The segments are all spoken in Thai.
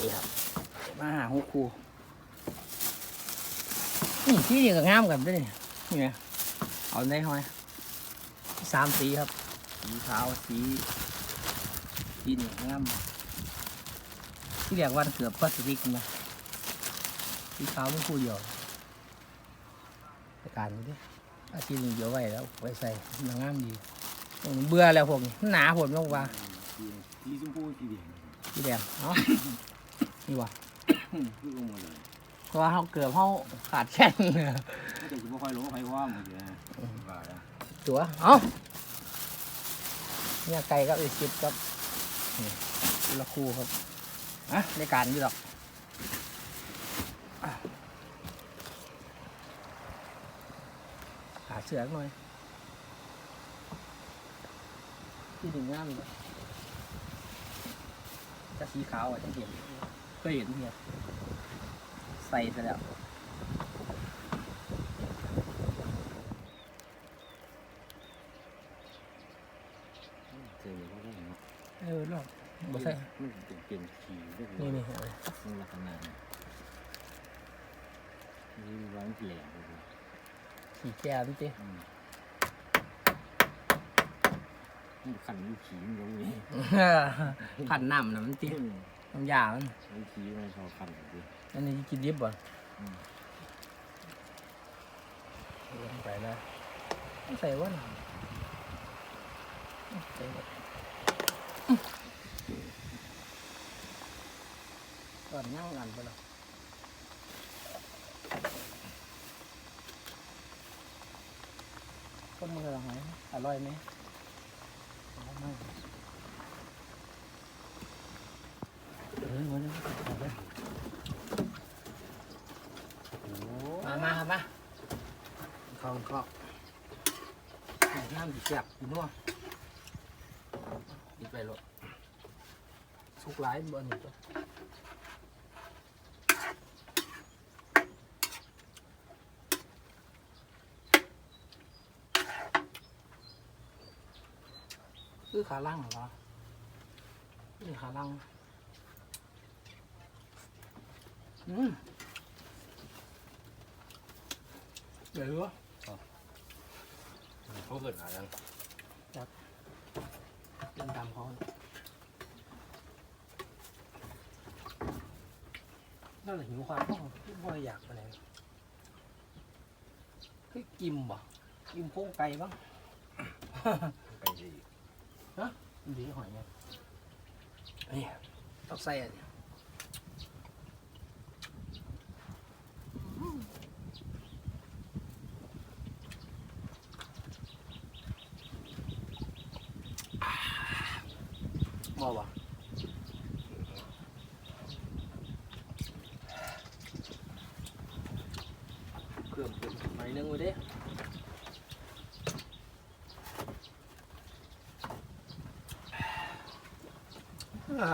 นี่ครับมาหาหกคู่นี่ที่นี่ก็งามกันด้วยนี่นี่ไงเอาได้ห้อยสามสีครับ สีขาวสีสีนี่งามที่เรียกว่าเกือบพลาสติกนะสีขาวมันคู่เดียวไปการดูดิอาชีพนี้เดียวไว้แล้วไว้ใส่มันงามดีผมเบื่อแล้วพวกนี้มันหนาผมลงว่าสีชมพูสีแดงสีแดงเนาะ นี่วะคือลงมาเลยเพราะว่าเขาเกือบเขาขาดแข้งไม่แต่จะไม่ค่อยรู้ใครว่าหมดเลยนะว่าแล้วตัวเอ้าเนี่ยไก่ก็เอชิปครับนี่คนละคู่ครับอะในการอยู่หรอกอะหาเสือหน่อยที่ถึงงามเลยจะสีขาวอะจะเห็น เคยเห็นเนี่ยใส่ซะแล้วเจอเขาได้เนาะเออลองบ่ใส่มันเป็นเป็นขีด้วยนี่นี่เอาเลยมันลักษณะนี่ร้านแหลมเลยขี่แก้วนี่จิมันขันมันขีมันลงนี่ขันน้ำนะมันจิ น้ำยามันมันขีมันชอบขันเลยอันนี้กินดิบบ่อืมลงไปแล้วต้องใส่ว่าน่ะใส่บ่ก่อนย่างกันไปแล้วต้นมือละหอยอร่อยไหมอร่อยมากเออวันนี้เอาไป มามาครับมาเข้าเข้าน้ำดีเสียบอยู่นัวดีไปเลยสุกหลายบนนี่ตัวคือขาล่างเหรอนี่ขาล่างอืม เดี๋ยวรู้เขาเกิดหากันเป็นตามเขาเนี่ยน่าจะหิวความพ่อพ่ออยากไปไหนคือกิมบ่กิมโค้งไก่บ้างไปดีดีหอยเนี่ยนี่ต้องใส่อันนี้ มอวะเครื่องปรุงหน่อยนึงไว้ดิอ่า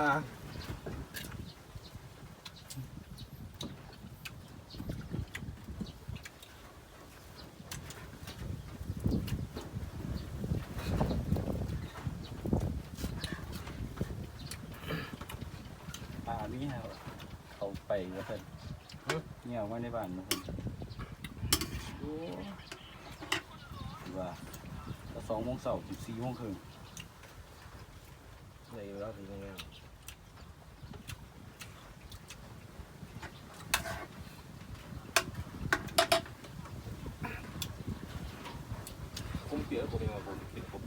ป่านี่ฮะเขาไปแล้วเพิ่น เนี่ยเอาไว้ในบ้านนะครับโอ้ว่าสองโมงเสาร์สิบสี่โมงครึ่งไหนอยู่แล้วถึงยังไงผมเปียกผมเองว่าผมติดผม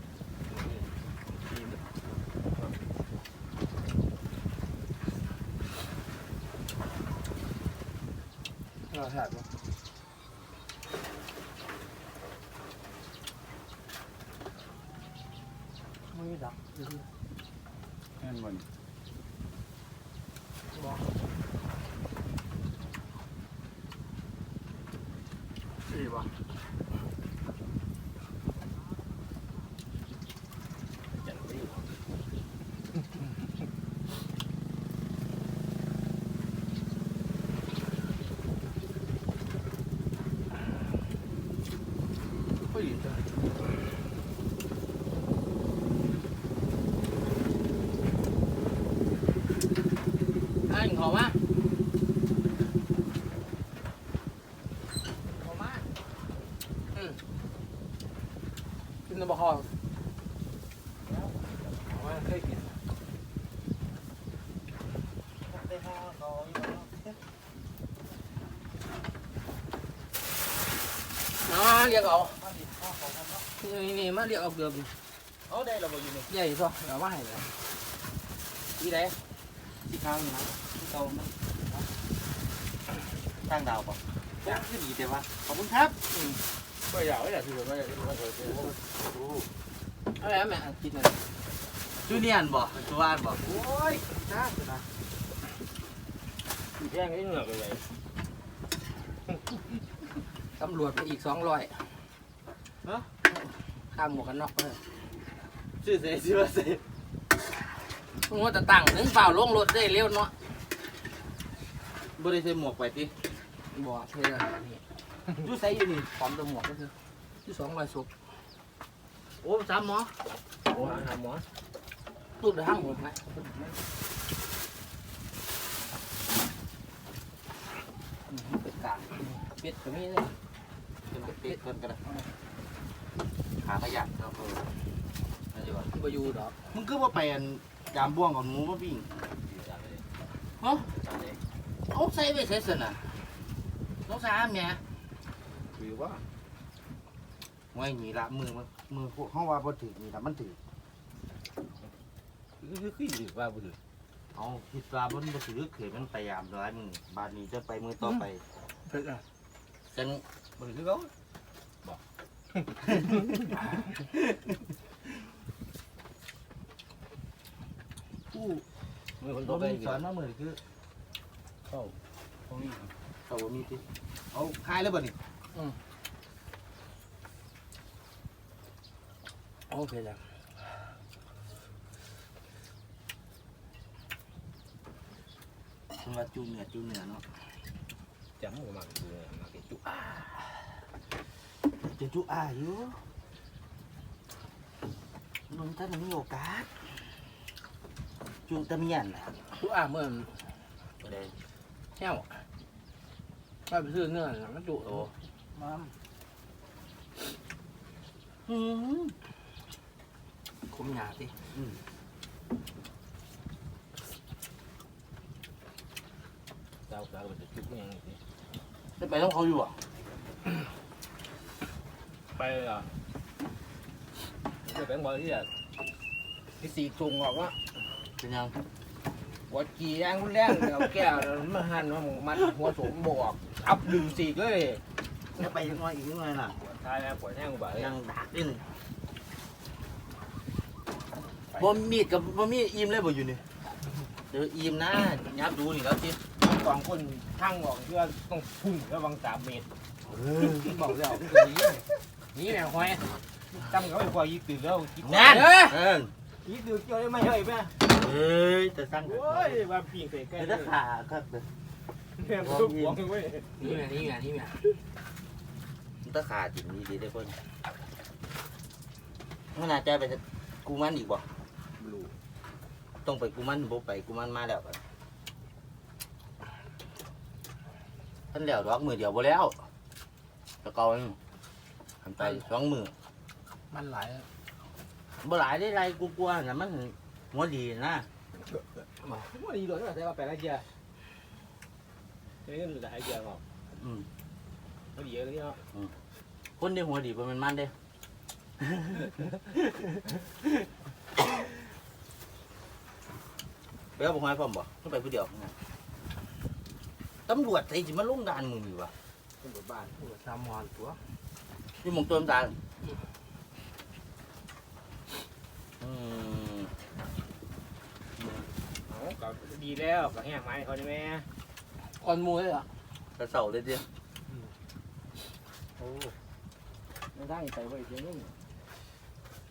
เราถ่ายปะไม่มีดักดูดิแค่นวันบอกสี่ปะ เฮ้ยจ้ะอันเขามาเขามาอืมกินน้ำบะคอเอามาเคยกินน้าเรียกเอานี่นี่มาเรียกเอาเกือบเอาได้เราบ่อยู่นี่ใหญ่ซะเอามาให้เล ต่ว่าขอบคุณครับก็อยากไม่อยากถือไม่อยากถือไม่อยากถืออะไรแม่กินอะไรจูเนียนบ่ตัวอ่านบ่โอ้ยจ้านะแย่งไอ้เหงือกเลยตำรวจไปอีกสองร้อยข้ามหมวกกันน็อกเลยชื่อเสชื่อว่าเสมึงว่าจะตั้งถึงเปล่าลงรถได้เร็วเนาะบ่ได้ใส่หมวกไปติบ่เท่านี้อยู่ใส่อยู่นี่พร้อมตัวหมวกก็คือที่สองร้อยศพโอ้สามหมอโอ้หาหมอตู้เดือดห้างหมดไหมเป็ดกลางเป็ดก็มีเลยเป็นกระติกเพิ่นกันนะ หาขยะครับเออนั่นดีกว่าไปอยู่ดอกมึงคือว่าไปอันยามบ่วงกับหนูมาวิ่งฮะเอาใส่ไปใส่สนะน้องสามเนี่ยหรือว่าไว้หนีละมือมันมือพวกห้องว่าบ่ถือนี่ละมันถือคือคือคือหรือว่าบ่ถือเอาคิดว่ามันบ่ถือเขยมันไปยามร้ายมือบาดนี้จะไปมือต่อไปเผ็ดอะจังบ่ถือเขา ผู้มือคนบ่ตัวไปมีสอนมามือคือเข้าตรงนี้เขาบ่มีติเอาคายแล้วบ่นี่โอเคจ้ะมันว่าจูเนื้อจูเนื้อเนาะจำบ่มาดูมาเก็บจุจะจูอ้าอยู่มึงถ้ามันมีโอกาสจูตะเมียนน่ะผู้อ่า เมื่อบ่ได้แห้วไปไปซื้อเนื้อน่ะมันจุโตมาอืมคุมยาสิอืมเจ้าเจ้ามันจะจุกยังนี่ ได้ไปต้องเขาอยู่อะไปอะจะเป็นบ่ที่อะที่สีจุงออกว่าเป็นยังปวดขี่แรงรุนแรงเอาแก้วมาหั่นมาหมูมัดหัวสมบอกอับดึงสีกเลยได้ไปยังน้อยอีกนิดหน่อยน่ะทายแล้วปวดแห้งกูบ่เลยยังดักนี่นี่บ่มีดกับบ่มีอิ่มเลยบ่อยู่นี่เดี๋ยวอิ่มนะยับดูนี่แล้วสิสองคนทั้งบอกเพื่อต้องพุ่งระวังสามเมตรเออบอกแล้วมันก็หนี นี่แหละห้อยจำเขาไปกว่ายี่ตื่นแล้วคิดนั่นเอ้ยเออยี่ตื่นเกี่ยวได้ไหมเฮ้ยแม่เอ้ยแต่สั่งโอ้ยว่าปีนใส่ใกล้เดี๋ยวจะขาครับเด้อแม่ทุกหัวเว้ยนี่แหละนี่แหละนี่แหละมันจะขาจริงดีๆได้อคนมันน่าจะไปกูมันอีกบ่รู้ต้องไปกูมันบ่ไปกูมันมาแล้วบัดท่านแล้วดอกมือเดียวบ่แล้วแตะเกาอัน หันไปสองมือมันหลายบ่หลายได้ไรกูกลัวน่ะมันหัวดีนะว่าดีเลยแต่ว่าไปแล้วเจียนี่ก็ได้เจียหรอกอืมว่าดีเลยเนาะคนที่หัวดีบ่แมันมันเด้ไปเอาบ่หอยพร้อมบ่ต้องไปผู้เดียวนะตำรวจไอ้สิมาลงด่านมึงอยู่วะตำรวจบ้านตำรวจสามหอนตัว นี่หมองตัวมนตาลอืมก็ดีแล้วก็แห้งไม้เขาใช่ไหมอ่อนมูเลยอะกระเสาเลยเดียวโอ้ไม่ได้ไปไว้เดี๋ยวนี้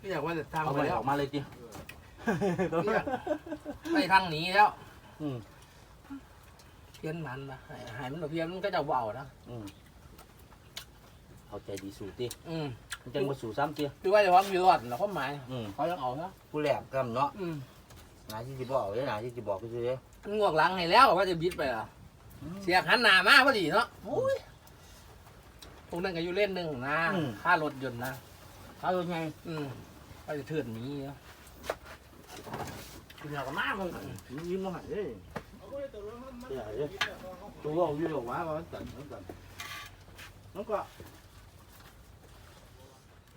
พี่อยากว่าจะทางเอาไปไปแล้อวอกมาเลยดิไปทางหนีแล้วอืมเพี้ยนมันนะหายหายมันแบบเพี้ยนมันก็จะเบานะอืม เอาใจดีสู่ติอืมมันจังมาสู่ซ้ำเตี้ยคือว่าจะว่ามีรอดแล้วก็หมายอืมเขายังเอานะผู้แหลกกำเนาะอืมหนาที่จะบอกเลยหนาที่จะบอกก็คืองวกหลังให้แล้วว่าจะบิดไปเหรอเสียหันหน้ามาพอดีเนาะโอ้ยพวกนั้นก็อยู่เล่นหนึ่งนะอืมค่ารถยนต์นะเขาเป็นไงอืมก็จะเถื่อนหนี้เนาะกินเหล้ากันมากเลยยิ้มมาหันเลยเดี๋ยวเดี๋ยวตัวเอาอยู่หรอกวะมันตันมันตันน้องก็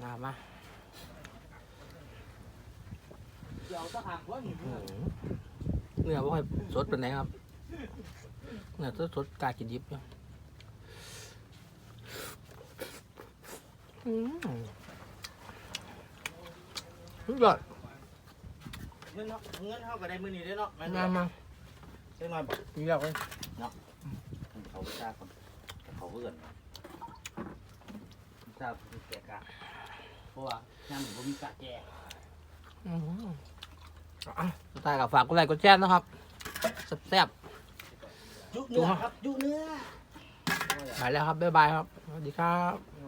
มามาเดี๋ยวตะหากว่าเนื้อบ่ค่อยสดเป็นไหนครับเนื้อสดๆกล้ากินดิบอยู่อืมสุดยอดเงินเนาะเงินเท่ากับได้มือนี้ได้เนาะแม่นมามาได้หน่อยบอกอีกแล้วเลยเขาไปทราบก่อนเขาเพื่อนทราบแกะกะเพ ราะว่าย่ามผมมีกะแก่อืมอะสุดท้ายกับฝากกดไลค์กดแชร์นะครับแซ่บจุเนื้อครับจุเนื้อๆไปแล้วครับบ๊ายบายครับสวัสดีครับ